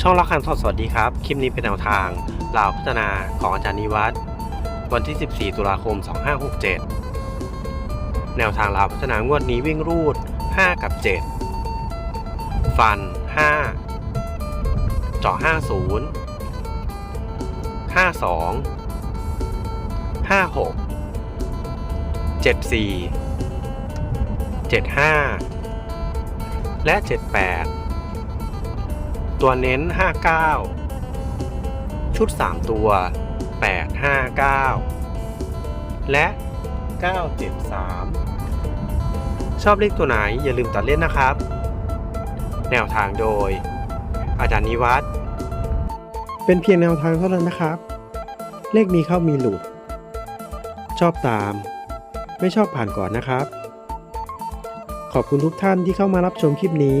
ช่องรักคันสดสวัสดีครับ คลิปนี้เป็นแนวทางลาวพัฒนาของอาจารย์นิวัฒน์วันที่ 14 ตุลาคม 2567 แนวทางลาวพัฒนางวดนี้วิ่งรูด 5 กับ 7 ฟัน 5จาะ50 52 56 74 75 และ 78 ตัวเน้น 59 ชุด 3 ตัว 859 และ 973 ชอบเลขตัวไหนอย่าลืมตัดเล่นนะครับ แนวทางโดย อาจารย์นิวัฒน์เป็นเพียงแนวทางเท่านั้นนะครับ เลขมีเข้ามีหลุด ชอบตาม ไม่ชอบผ่านก่อนนะครับ ขอบคุณทุกท่านที่เข้ามารับชมคลิปนี้